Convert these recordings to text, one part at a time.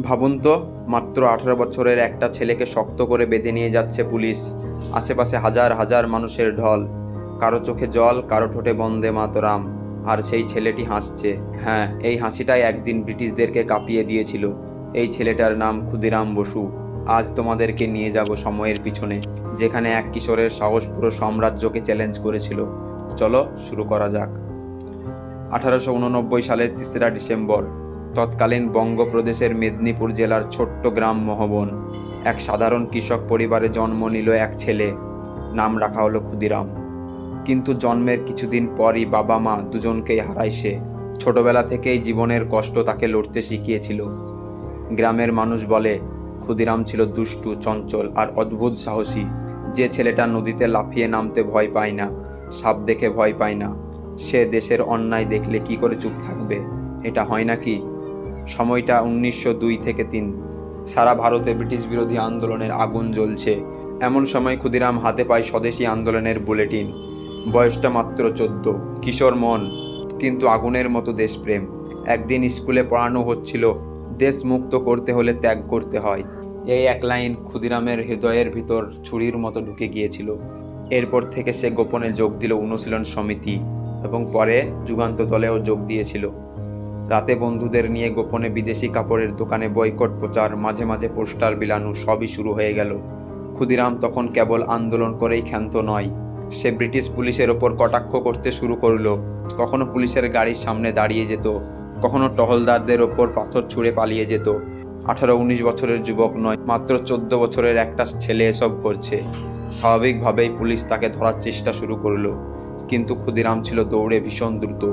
ভাবুন তো, মাত্র আঠারো বছরের একটা ছেলেকে শক্ত করে বেঁধে নিয়ে যাচ্ছে পুলিশ। আশেপাশে হাজার হাজার মানুষের ঢল। কারও চোখে জল, কারও ঠোঁটে বন্দে মাতরাম। আর সেই ছেলেটি হাসছে। হ্যাঁ এই হাসিটাই একদিন ব্রিটিশদেরকে কাঁপিয়ে দিয়েছিল। এই ছেলেটার নাম ক্ষুদিরাম বসু। আজ তোমাদেরকে নিয়ে যাব সময়ের পিছনে, যেখানে এক কিশোরের সাহস পুরো সাম্রাজ্যকে চ্যালেঞ্জ করেছিল। চলো, শুরু করা যাক। আঠারোশো উননব্বই সালের তেসরা ডিসেম্বর। তৎকালীন বঙ্গপ্রদেশের মেদিনীপুর জেলার ছোট্ট গ্রাম মহবন। এক সাধারণ কৃষক পরিবারে জন্ম নিল এক ছেলে। নাম রাখা হলো ক্ষুদিরাম। কিন্তু জন্মের কিছুদিন পরই বাবা মা দুজনকেই হারায় সে। ছোটবেলা থেকেই জীবনের কষ্ট তাকে লড়তে শিখিয়েছিল। গ্রামের মানুষ বলে, ক্ষুদিরাম ছিল দুষ্টু, চঞ্চল আর অদ্ভুত সাহসী। যে ছেলেটা নদীতে লাফিয়ে নামতে ভয় পায় না, সাপ দেখে ভয় পায় না, সে দেশের অন্যায় দেখলে কি করে চুপ থাকবে? এটা হয় নাকি? সময়টা উনিশশো দুই থেকে তিন। সারা ভারতে ব্রিটিশ বিরোধী আন্দোলনের আগুন জ্বলছে। এমন সময় ক্ষুদিরাম হাতে পায় স্বদেশী আন্দোলনের বুলেটিন। বয়সটা মাত্র চোদ্দ। কিশোর মন, কিন্তু আগুনের মতো দেশপ্রেম। একদিন স্কুলে পড়ানো হচ্ছিল দেশ মুক্ত করতে হলে ত্যাগ করতে হয়। এই এক লাইন ক্ষুদিরামের হৃদয়ের ভিতর ছুরির মতো ঢুকে গিয়েছিল। এরপর থেকে সে গোপনে যোগ দিল অনুশীলন সমিতি এবং পরে যুগান্ত দলেও যোগ দিয়েছিল। রাতে বন্ধুদের নিয়ে গোপনে বিদেশি কাপড়ের দোকানে বয়কট প্রচার, মাঝে মাঝে পোস্টার বিলানো সবই শুরু হয়ে গেল। ক্ষুদিরাম তখন কেবল আন্দোলন করেই ক্ষান্ত নয়, সে ব্রিটিশ পুলিশের ওপর কটাক্ষ করতে শুরু করল। কখনো পুলিশের গাড়ির সামনে দাঁড়িয়ে যেত, কখনো টহলদারদের ওপর পাথর ছুঁড়ে পালিয়ে যেত। আঠারো উনিশ বছরের যুবক নয়, মাত্র চোদ্দ বছরের একটা ছেলে এসব করছে। স্বাভাবিকভাবেই পুলিশ তাকে ধরার চেষ্টা শুরু করল, কিন্তু ক্ষুদিরাম ছিল দৌড়ে ভীষণ দ্রুত।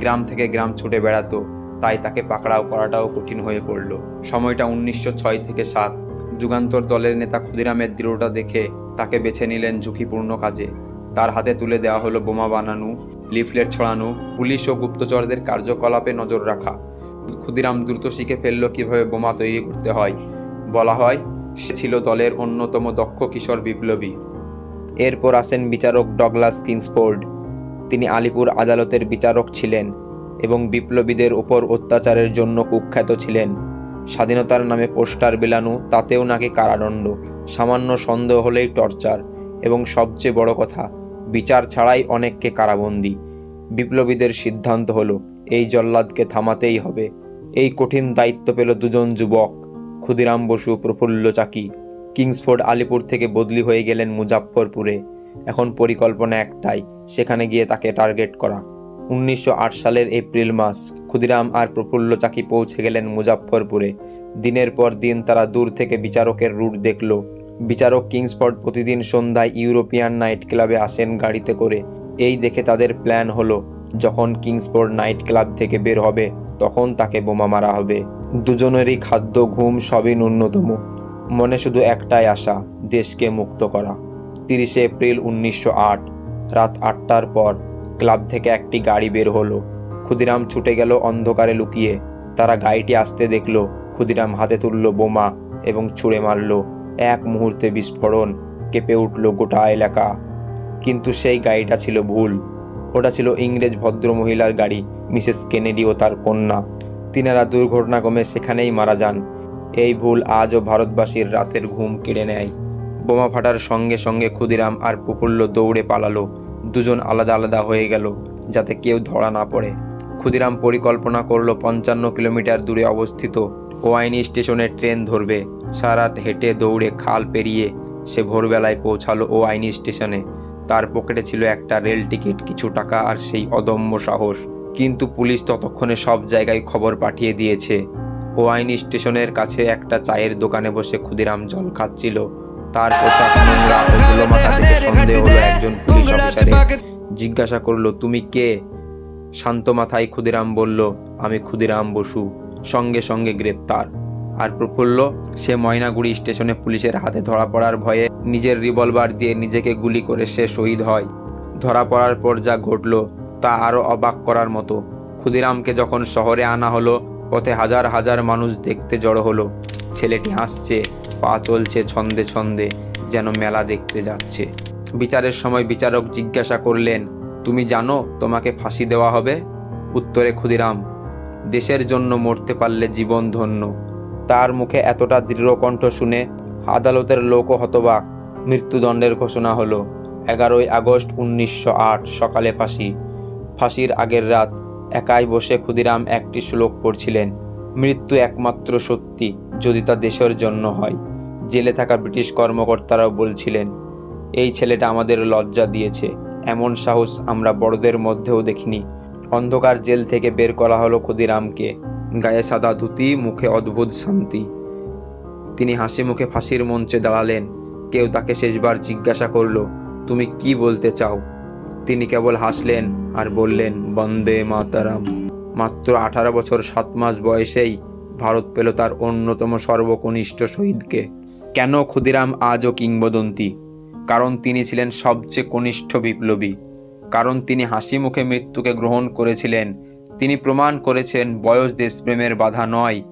গ্রাম থেকে গ্রাম ছুটে বেড়াতো তাই তাকে পাকড়াও করাটাও কঠিন হয়ে পড়ল। সময়টা উনিশশো ছয় থেকে সাত। যুগান্তর দলের নেতা ক্ষুদিরামের দৃঢ়তা দেখে তাকে বেছে নিলেন ঝুঁকিপূর্ণ কাজে। তার হাতে তুলে দেওয়া হলো বোমা বানানো, লিফলেট ছড়ানো, পুলিশ ও গুপ্তচরদের কার্যকলাপে নজর রাখা। ক্ষুদিরাম দ্রুত শিখে ফেলল কীভাবে বোমা তৈরি করতে হয়। বলা হয়, সে ছিল দলের অন্যতম দক্ষ কিশোর বিপ্লবী। এরপর আসেন বিচারক ডগলাস কিংসফোর্ড। তিনি আলিপুর আদালতের বিচারক ছিলেন। এবং বিপ্লবীদের ওপর অত্যাচারের জন্য কুখ্যাত ছিলেন। স্বাধীনতার নামে পোস্টার বিলানো তাতেও নাকি কারাদণ্ড, সামান্য সন্দেহ হলেই টর্চার। এবং সবচেয়ে বড় কথা, বিচার ছাড়াই অনেককে কারাবন্দী। বিপ্লবীদের সিদ্ধান্ত হলো, এই জল্লাদকে থামাতেই হবে। এই কঠিন দায়িত্ব পেল দুজন যুবক, ক্ষুদিরাম বসু, প্রফুল্ল চাকি। কিংসফোর্ড আলিপুর থেকে বদলি হয়ে গেলেন মুজাফফরপুরে। এখন পরিকল্পনা একটাই, সেখানে গিয়ে তাকে টার্গেট করা। উনিশশো আট সালের এপ্রিল মাস ক্ষুদিরাম আর প্রফুল্ল চাকি পৌঁছে গেলেন মুজাফফরপুরে। দিনের পর দিন তারা দূর থেকে বিচারকের রুট দেখল। বিচারক কিংসফোর্ড প্রতিদিন সন্ধ্যায় ইউরোপিয়ান নাইট ক্লাবে আসেন গাড়িতে করে। এই দেখে তাদের প্ল্যান হলো, যখন কিংসফোর্ড নাইট ক্লাব থেকে বের হবে, তখন তাকে বোমা মারা হবে। দুজনেরই খাদ্য, ঘুম সবই ন্যূনতম। মনে শুধু একটাই আশা, দেশকে মুক্ত করা। তিরিশে এপ্রিল উনিশশো আট, রাত আটটার পর ক্লাব থেকে একটি গাড়ি বের হলো। ক্ষুদিরাম ছুটে গেল অন্ধকারে লুকিয়ে। তারা গাড়িটি আসতে দেখল। ক্ষুদিরাম হাতে তুলল বোমা এবং ছুঁড়ে মারল। এক মুহূর্তে বিস্ফোরণ কেঁপে উঠল গোটা এলাকা। কিন্তু সেই গাড়িটা ছিল ভুল। ওটা ছিল ইংরেজ ভদ্রমহিলার গাড়ি, মিসেস কেনেডি ও তার কন্যা। তিনারা দুর্ঘটনাক্রমে সেখানেই মারা যান। এই ভুল আজও ভারতবাসীর রাতের ঘুম কেড়ে নেয়। বোমা ফাটার সঙ্গে সঙ্গে ক্ষুদিরাম আর প্রফুল্ল দৌড়ে পালালো। দুজন আলাদা আলাদা হয়ে গেল, যাতে কেউ ধরা না পড়ে। ক্ষুদিরাম পরিকল্পনা করল পঞ্চান্ন কিলোমিটার দূরে অবস্থিত ওয়াইনি স্টেশনে ট্রেন ধরবে। সারাত হেঁটে দৌড়ে খাল পেরিয়ে সে ভোরবেলায় পৌঁছালো ও আইনি স্টেশনে। তার পকেটে ছিল একটা রেল টিকিট, কিছু টাকা আর সেই অদম্য সাহস। কিন্তু পুলিশ ততক্ষণে সব জায়গায় খবর পাঠিয়ে দিয়েছে। ও আইনি স্টেশনের কাছে একটা চায়ের দোকানে বসে ক্ষুদিরাম জল খাচ্ছিল। তার পোশাক নোংরা ও ধুলোমাখা দেখে সন্দেহ হলো একজন অফিসারের জিজ্ঞাসা করল তুমি কে? শান্ত মাথায় ক্ষুদিরাম বলল আমি ক্ষুদিরাম বসু সঙ্গে সঙ্গে গ্রেপ্তার। আর প্রফুল্ল সে ময়নাগুড়ি স্টেশনে পুলিশের হাতে ধরা পড়ার ভয়ে নিজের রিভলভার দিয়ে নিজেকে গুলি করে সে শহীদ হয়। ধরা পড়ার পর যা ঘটল তা আরও অবাক করার মতো। ক্ষুদিরামকে যখন শহরে আনা হলো পথে হাজার হাজার মানুষ দেখতে জড়ো হলো। ছেলেটি হাসছে পা চলছে ছন্দে ছন্দে যেন মেলা দেখতে যাচ্ছে। বিচারের সময় বিচারক জিজ্ঞাসা করলেন, তুমি জানো তোমাকে ফাঁসি দেওয়া হবে? উত্তরে ক্ষুদিরাম, দেশের জন্য মরতে পারলে জীবন ধন্য। তার মুখে এতটা দৃঢ়কণ্ঠ শুনে আদালতের লোকও হতবাক। মৃত্যুদণ্ডের ঘোষণা হলো, এগারোই আগস্ট উনিশশো আট, সকালে ফাঁসি। ফাঁসির আগের রাত একাই বসে ক্ষুদিরাম একটি শ্লোক পড়ছিলেন, মৃত্যু একমাত্র সত্যি, যদি তা দেশের জন্য হয়। জেলে থাকা ব্রিটিশ কর্মকর্তারাও বলছিলেন এই ছেলেটা আমাদের লজ্জা দিয়েছে। এমন সাহস আমরা বড়দের মধ্যেও দেখিনি। অন্ধকার জেল থেকে বের করা হলো ক্ষুদিরামকে। গায়ে সাদা ধুতি, মুখে অদ্ভুত শান্তি। তিনি হাসি মুখে ফাঁসির মঞ্চে দাঁড়ালেন। কেউ তাকে শেষবার জিজ্ঞাসা করল, তুমি কি বলতে চাও? তিনি কেবল হাসলেন আর বললেন, বন্দে মাতারাম। মাত্র আঠারো বছর সাত মাস বয়সেই ভারত পেল তার অন্যতম সর্বকনিষ্ঠ শহীদকে। কেন ক্ষুদিরাম আজও কিংবদন্তি? কারণ তিনি ছিলেন সবচেয়ে কনিষ্ঠ বিপ্লবী। কারণ তিনি হাসি মুখে মৃত্যুকে গ্রহণ করেছিলেন। তিনি প্রমাণ করেছেন বয়স দেশপ্রেমের বাধা নয়।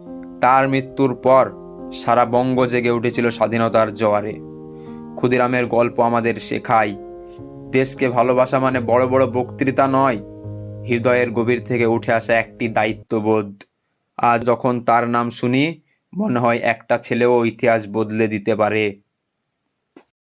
তার মৃত্যুর পর সারা বঙ্গ জেগে উঠেছিল স্বাধীনতার জোয়ারে। ক্ষুদিরামের গল্প আমাদের শেখায়, দেশকে ভালোবাসা মানে বড় বড় বক্তৃতা নয়, হৃদয়ের গভীর থেকে উঠে আসা একটি দায়িত্ববোধ। আজ যখন তার নাম শুনি, মনে হয় একটা ছেলেও ইতিহাস বদলে দিতে পারে।